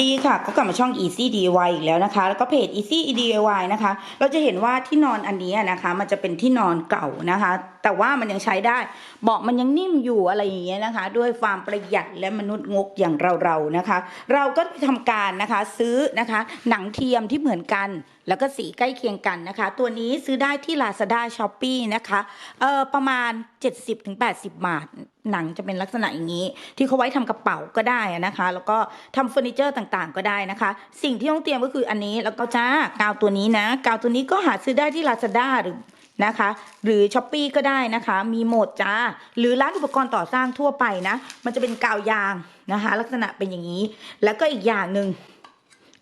ดี ค่ะก็กลับมาช่อง Easy DIY อีกแล้วนะคะ แล้วก็เพจ Easy DIY นะคะ เราจะเห็นว่าที่นอนอันนี้นะคะ มันจะเป็นที่นอนเก่านะคะ แต่ว่ามันยังใช้ได้เบาะมันยังนิ่มอยู่อะไรอย่างเงี้ยนะคะ ด้วยความประหยัดและมนุษย์งกอย่างเราๆนะคะ เราก็ทำการนะคะซื้อนะคะ หนังเทียมที่เหมือนกัน แล้วก็สีใกล้เคียงกันนะคะ ตัวนี้ซื้อได้ที่ Lazada s h o p e e นะคะเออประมาณ 70-80 บาทหนังจะเป็นลักษณะอย่างนี้ ที่เขาไว้ทำกระเป๋าก็ได้นะคะ แล้วก็ทำเฟอร์นิเจอร์ต่างก็ได้นะคะ สิ่งที่ต้องเตรียมก็คืออันนี้แล้วก็จ้ากาวตัวนี้นะ กาวตัวนี้ก็หาซื้อได้ที่ Lazada หรือนะคะ หรือช้อปปีก็ได้นะคะ มีหมดจ้า หรือร้านอุปกรณ์ต่อสร้างทั่วไปนะ มันจะเป็นกาวยางนะคะ ลักษณะเป็นอย่างนี้ แล้วก็อีกอย่างหนึ่ง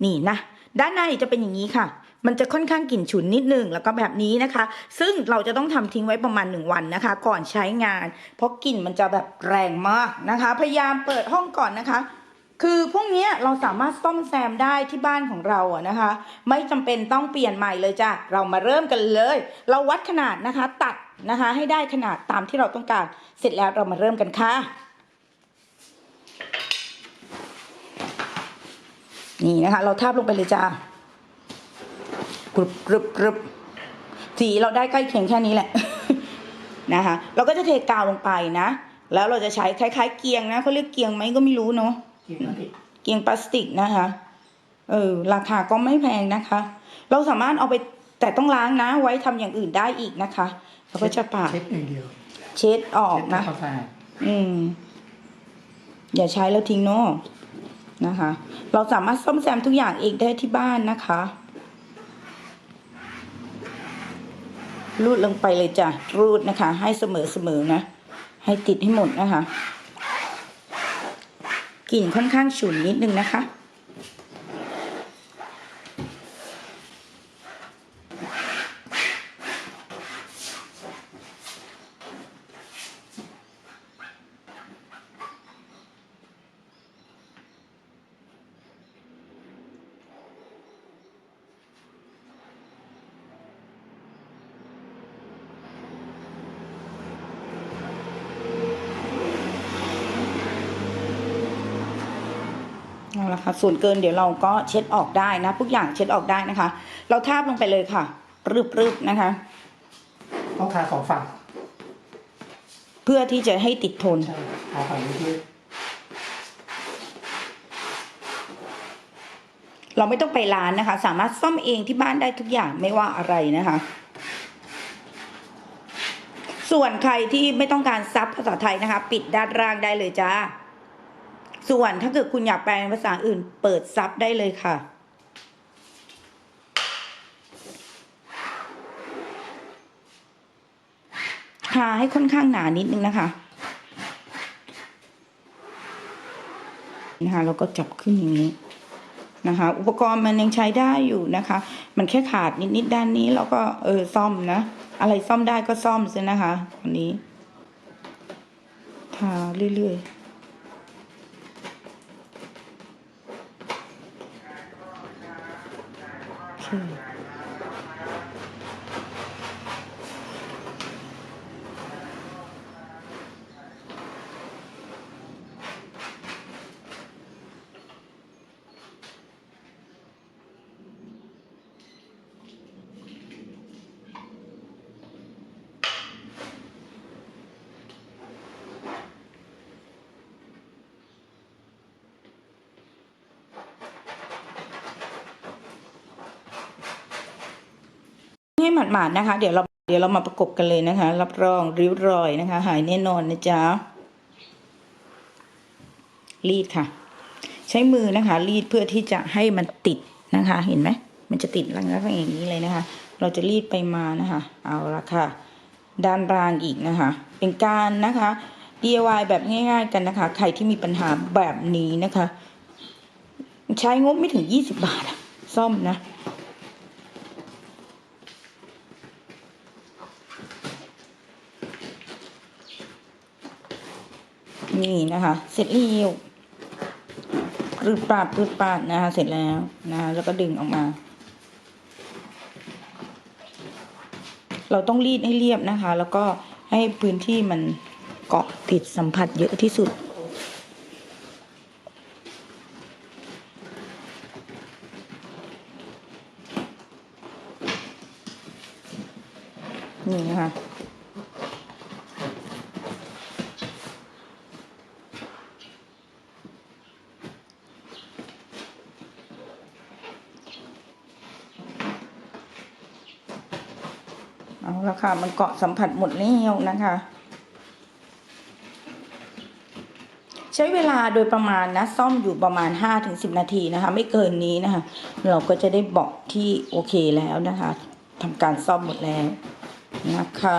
นี่นะ ด้านในจะเป็นอย่างนี้ค่ะ มันจะค่อนข้างกลิ่นฉุนนิดนึงแล้วก็แบบนี้นะคะ ซึ่งเราจะต้องทำทิ้งไว้ประมาณหนึ่งวันนะคะ ก่อนใช้งาน เพราะกลิ่นมันจะแบบแรงมากนะคะ พยายามเปิดห้องก่อนนะคะ คือพวกนี้เราสามารถซ่อมแซมได้ที่บ้านของเราอะนะคะ ไม่จำเป็นต้องเปลี่ยนใหม่เลยจ้ะเรามาเริ่มกันเลย เราวัดขนาดนะคะ ตัดนะคะ ให้ได้ขนาดตามที่เราต้องการ เสร็จแล้วเรามาเริ่มกันค่ะ นี่นะคะ เราทาบลงไปเลยจ้ากรึบกรึบกรึบสีเราได้ใกล้เคียงแค่นี้แหละนะคะ เราก็จะเทกาวลงไปนะ แล้วเราจะใช้คล้ายๆ เกียงนะเขาเรียกเกียงไหมก็ไม่รู้เนาะ กินมาดิเกียงพลาสติกนะคะ เออ ราคาก็ไม่แพงนะคะ เราสามารถเอาไปแต่ต้องล้างนะ ไว้ทำอย่างอื่นได้อีกนะคะเราก็จะปาดเช็ดหนึ่างเดียวเช็ดออกเช็ดนะ ทำความสะอาดอืม อย่าใช้แล้วทิ้งเนาะนะคะ เราสามารถซ่อมแซมทุกอย่างเองได้ที่บ้านนะคะรูดลงไปเลยจ้ะรูดนะคะ ให้เสมอเสมอๆนะ ให้ติดให้หมดนะคะ กลิ่นค่อนข้างฉุนนิดนึงนะคะ เอาละค่ะส่วนเกินเดี๋ยวเราก็เช็ดออกได้นะ ทุกอย่างเช็ดออกได้นะคะ เราทาบลงไปเลยค่ะรึบๆนะคะ ต้องทาสองฝั่งเพื่อที่จะให้ติดทนใช่ทาฝั่งนี้ด้วยเราไม่ต้องไปร้านนะคะ สามารถซ่อมเองที่บ้านได้ทุกอย่างไม่ว่าอะไรนะคะ ส่วนใครที่ไม่ต้องการซับภาษาไทยนะคะ ปิดด้านล่างได้เลยจ้า ส่วนถ้าเกิดคุณอยากแปลเป็นภาษาอื่น เปิดซับได้เลยค่ะทาให้ค่อนข้างหนานิดนึงนะคะนะคะแล้วก็จับขึ้นอย่างนี้นะคะ อุปกรณ์มันยังใช้ได้อยู่นะคะ มันแค่ขาดนิดๆด้านนี้เราก็เออซ่อมนะ อะไรซ่อมได้ก็ซ่อมซินะคะตอนนี้ทาเรื่อยๆ โให้หมาดๆนะคะ เดี๋ยวเราเดี๋ยวเรามาประกบกันเลยนะคะ รับรองริ้วรอยนะคะ หายแน่นอนนะจ๊ะรีดค่ะ ใช้มือนะคะ รีดเพื่อที่จะให้มันติดนะคะ เห็นไหมมันจะติดลักษณะอย่างนี้เลยนะคะ เราจะรีดไปมานะคะ เอาละค่ะ ด้านล่างอีกนะคะ เป็นการนะคะ DIY แบบง่าย ๆ กันนะคะ ใครที่มีปัญหาแบบนี้นะคะ ใช้งบไม่ถึง 20 บาทซ่อมนะ นี่นะคะ เสร็จแล้วกรึดปาดปืดปาดนะคะ เสร็จแล้วนะแล้วก็ดึงออกมา เราต้องรีดให้เรียบนะคะ แล้วก็ให้พื้นที่มันเกาะติดสัมผัสเยอะที่สุดนี่นะคะ เอาละค่ะ มันเกาะสัมผัสหมดแล้วนะคะ ใช้เวลาโดยประมาณนะ ซ่อมอยู่ประมาณ 5-10 นาทีนะคะ ไม่เกินนี้นะคะ เราก็จะได้เบาะที่โอเคแล้วนะคะทำการซ่อมหมดแล้วนะคะ